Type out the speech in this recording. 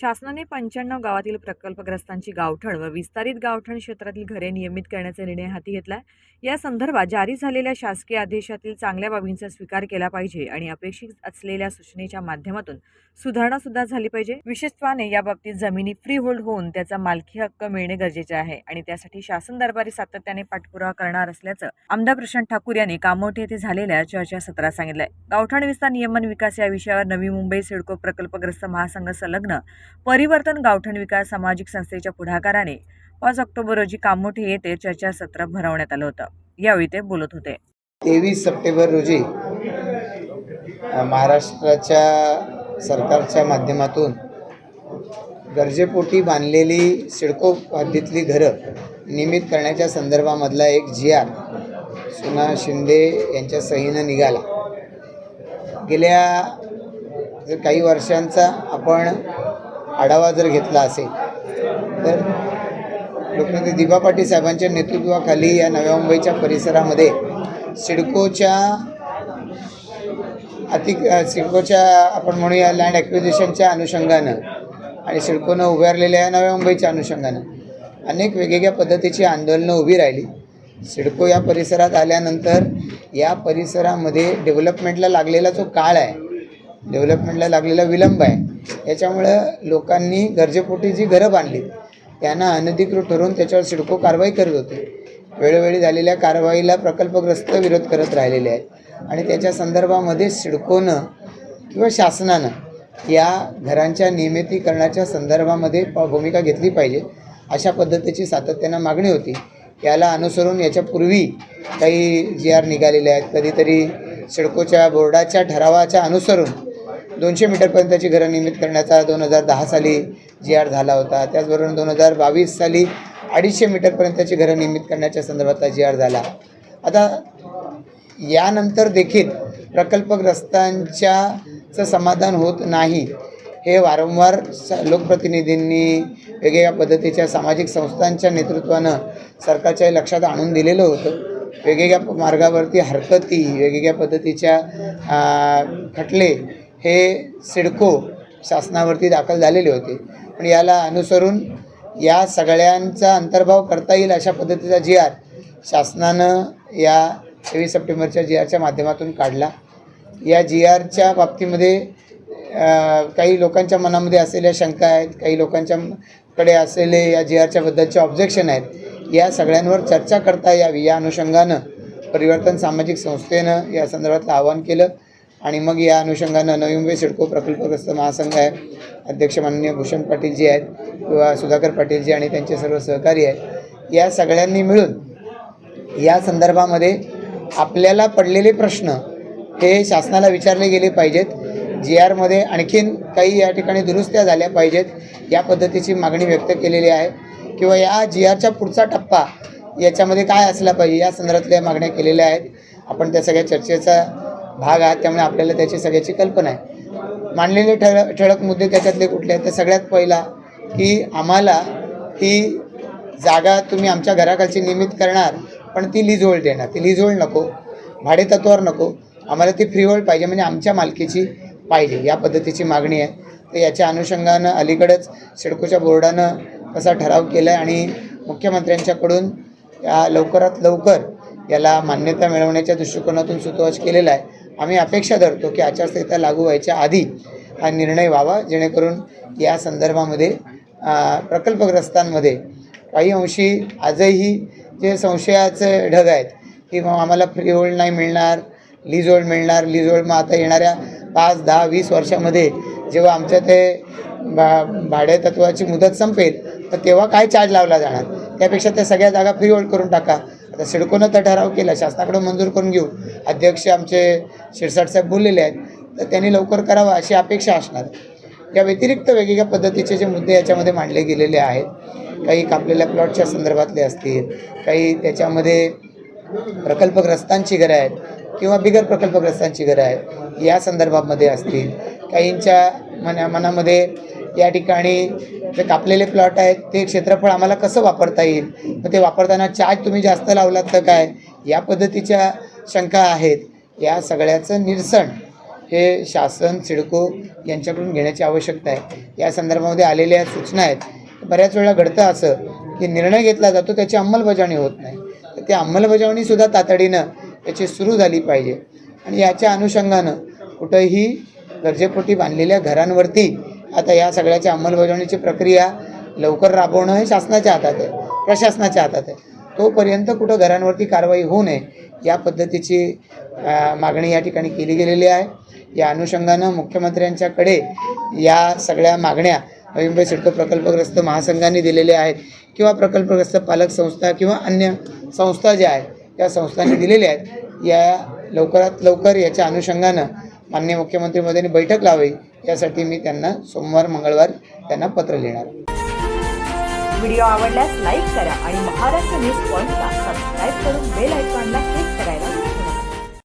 शासनाने पंच्याण्णव गावातील प्रकल्पग्रस्तांची गावठण व विस्तारित गावठण क्षेत्रातील घरे नियमित करण्याचा निर्णय हाती घेतलाय. या संदर्भात जारी झालेल्या शासकीय आदेशातील चांगल्या बाबींचा स्वीकार केला पाहिजे आणि अपेक्षित असलेल्या सूचनेच्या माध्यमातून सुधारणा सुद्धा झाली पाहिजे. विशेषत्वाने या बाबतीत जमिनी फ्री होल्ड होऊन त्याचा मालकी हक्क मिळणे गरजेचे आहे आणि त्यासाठी शासन दरबारी सातत्याने पाठपुरावा करणार असल्याचं आमदार प्रशांत ठाकूर यांनी कामोठे येथे झालेल्या चर्चासत्रात सांगितलंय. गावठाण विस्तार नियमन विकास या विषयावर नवी मुंबई सिडको प्रकल्पग्रस्त महासंघ संलग्न परिवर्तन गावठण विकास सामाजिक संस्थेच्या पुढाकाराने. पाच ऑक्टोबर रोजी कामोठे येथे चर्चासत्र भरवण्यात आलं होतं. यावेळी ते बोलत होते. तेवीस सप्टेंबर रोजी महाराष्ट्राच्या सरकारच्या माध्यमातून गरजेपोटी बांधलेली सिडको हद्दीतली घरं नियमित करण्याच्या संदर्भामधला एक जी आर सुना शिंदे यांच्या सहीनं निघाला. गेल्या जर काही वर्षांचा आपण आढावा जर घेतला असेल तर लोकनेते दिबा पाटील साहेबांच्या नेतृत्वाखाली या नव्या मुंबईच्या परिसरामध्ये सिडकोच्या अति सिडकोच्या आपण म्हणूया लँड ॲक्विजिशनच्या अनुषंगानं आणि सिडकोनं उभारलेल्या या नव्या मुंबईच्या अनुषंगानं अनेक वेगवेगळ्या पद्धतीची आंदोलनं उभी राहिली. सिडको या परिसरात आल्यानंतर या परिसरामध्ये डेव्हलपमेंटला लागलेला जो काळ आहे डेव्हलपमेंटला लागलेला विलंब आहे याच्यामुळं लोकांनी गरजेपोटी जी घरं बांधली त्यांना अनधिकृत ठरवून त्याच्यावर सिडको कारवाई करत होते. वेळोवेळी झालेल्या कारवाईला प्रकल्पग्रस्त विरोध करत राहिलेले आहेत. आणि त्याच्या संदर्भामध्ये सिडकोनं किंवा शासनानं या घरांच्या नियमितीकरणाच्या संदर्भामध्ये प- भूमिका घेतली पाहिजे अशा पद्धतीची सातत्यानं मागणी होती. याला अनुसरून याच्यापूर्वी काही जी आर निघालेले आहेत. कधीतरी सिडकोच्या बोर्डाच्या ठरावाच्या अनुसरून दोनशे मीटरपर्यंतची घरं नियमित करण्याचा दोन हजार दहा साली जी आर झाला होता. त्याचबरोबर दोन हजार बावीस साली अडीचशे मीटरपर्यंतची घरं नियमित करण्याच्या संदर्भातला जी आर झाला. आता यानंतर देखील प्रकल्पग्रस्तांच्याचं समाधान होत नाही. हे वारंवार स लोकप्रतिनिधींनी वेगवेगळ्या पद्धतीच्या सामाजिक संस्थांच्या नेतृत्वानं सरकारच्या लक्षात आणून दिलेलं होतं. वेगवेगळ्या मार्गावरती हरकती वेगवेगळ्या पद्धतीच्या खटले हे सिडको शासनावरती दाखल झालेले होते. पण याला अनुसरून या सगळ्यांचा अंतर्भाव करता येईल अशा पद्धतीचा जी आर शासनानं या तेवीस सप्टेंबरच्या जी आरच्या माध्यमातून काढला. या जी आरच्या बाबतीमध्ये काही लोकांच्या मनामध्ये असलेल्या शंका आहेत काही लोकांच्या कडे असलेले या जी आरच्या बद्दलचे ऑब्जेक्शन आहेत या सगळ्यांवर चर्चा करता यावी या अनुषंगानं परिवर्तन सामाजिक संस्थेनं या संदर्भातलं आवाहन केलं. आणि मग या अनुषंगानं नवी मुंबई सिडको प्रकल्पग्रस्त महासंघ आहे. अध्यक्ष माननीय भूषण पाटीलजी आहेत किंवा सुधाकर पाटीलजी आणि त्यांचे सर्व सहकारी आहेत. या सगळ्यांनी मिळून या संदर्भामध्ये आपल्याला पडलेले प्रश्न हे शासनाला विचारले गेले पाहिजेत. जी आरमध्ये आणखीन काही या ठिकाणी दुरुस्त्या झाल्या पाहिजेत. या पद्धतीची मागणी व्यक्त केलेली आहे. किंवा या जी आरच्या पुढचा टप्पा याच्यामध्ये काय असला पाहिजे या संदर्भातल्या मागण्या केलेल्या आहेत. आपण त्या सगळ्या चर्चेचा भाग आहात त्यामुळे आपल्याला त्याची सगळ्याची कल्पना आहे. मांडलेले ठळ ठळक मुद्दे त्याच्यातले कुठले आहेत? तर सगळ्यात पहिला की आम्हाला ही जागा तुम्ही आमच्या घराखालची नियमित करणार पण ती लीज होल्ड देणार. ती लीज होल्ड नको भाडेतत्वावर नको. आम्हाला ती फ्री होल्ड पाहिजे म्हणजे आमच्या मालकीची पाहिजे. या पद्धतीची मागणी आहे. तर याच्या अनुषंगानं अलीकडंच सिडकोच्या बोर्डानं तसा ठराव केला आहे आणि मुख्यमंत्र्यांच्याकडून या लवकरात लवकर याला मान्यता मिळवण्याच्या दृष्टिकोनातून सुतोवाच केलेला आहे. आम्ही अपेक्षा धरतो की आचारसंहिता लागू व्हायच्या आधी हा निर्णय व्हावा जेणेकरून या संदर्भामध्ये प्रकल्पग्रस्तांमध्ये काही अंशी आजही जे संशयाचे ढग आहेत की मग आम्हाला फ्री होल्ड नाही मिळणार लीज होल्ड मिळणार लीज होल्ड मग आता येणाऱ्या पाच दहा वीस वर्षामध्ये जेव्हा आमच्या ते भा भाडेतत्वाची मुदत संपेल तर तेव्हा काय चार्ज लावला जाणार? त्यापेक्षा त्या सगळ्या जागा फ्री होल्ड करून टाका. आता सिडकोनं तर ठराव केला शासनाकडे मंजूर करून घेऊ. अध्यक्ष आमचे शिरसाट साहेब बोललेले आहेत तर त्यांनी लवकर करावा अशी अपेक्षा असणार. या व्यतिरिक्त वेगवेगळ्या पद्धतीचे जे मुद्दे याच्यामध्ये मांडले गेलेले आहेत काही कापलेल्या प्लॉटच्या संदर्भातले असतील काही त्याच्यामध्ये प्रकल्पग्रस्तांची घरं आहेत किंवा बिगर प्रकल्पग्रस्तांची घरं आहेत या संदर्भामध्ये असतील काहींच्या मना मनामध्ये या ठिकाणी जे कापलेले प्लॉट आहेत ते क्षेत्रफळ आम्हाला कसं वापरता येईल? मग ते वापरताना चार्ज तुम्ही जास्त लावलात तर काय? या पद्धतीच्या शंका आहेत. या सगळ्याचं निरसन हे शासन सिडको यांच्याकडून घेण्याची आवश्यकता आहे. या संदर्भामध्ये आलेल्या सूचना आहेत. बऱ्याच वेळा घडतं असं की निर्णय घेतला जातो त्याची अंमलबजावणी होत नाही. तर ती अंमलबजावणीसुद्धा तातडीनं याची सुरू झाली पाहिजे. आणि याच्या अनुषंगानं कुठंही गरजेपोटी बांधलेल्या घरांवरती आता या सगळ्याच्या अंमलबजावणीची प्रक्रिया लवकर राबवणं हे शासनाच्या हातात आहे प्रशासनाच्या हातात आहे. तोपर्यंत कुठं घरांवरती कारवाई होऊ नये या पद्धतीची मागणी या ठिकाणी केली गेलेली आहे. या अनुषंगानं मुख्यमंत्र्यांच्याकडे या सगळ्या मागण्या नवी मुंबई सिडको प्रकल्पग्रस्त महासंघांनी दिलेल्या आहेत किंवा प्रकल्पग्रस्त पालक संस्था किंवा अन्य संस्था ज्या आहेत त्या संस्थांनी दिलेल्या आहेत या लवकरात लवकर याच्या अनुषंगानं माननीय मुख्यमंत्री मोदींनी बैठक लावावी. यासाठी मी त्यांना सोमवार मंगळवार त्यांना पत्र लिहिणार. व्हिडिओ आवडल्यास लाईक करा आणि महाराष्ट्र न्यूज पॉईंटला सबस्क्राईब करून बेल आयकॉनला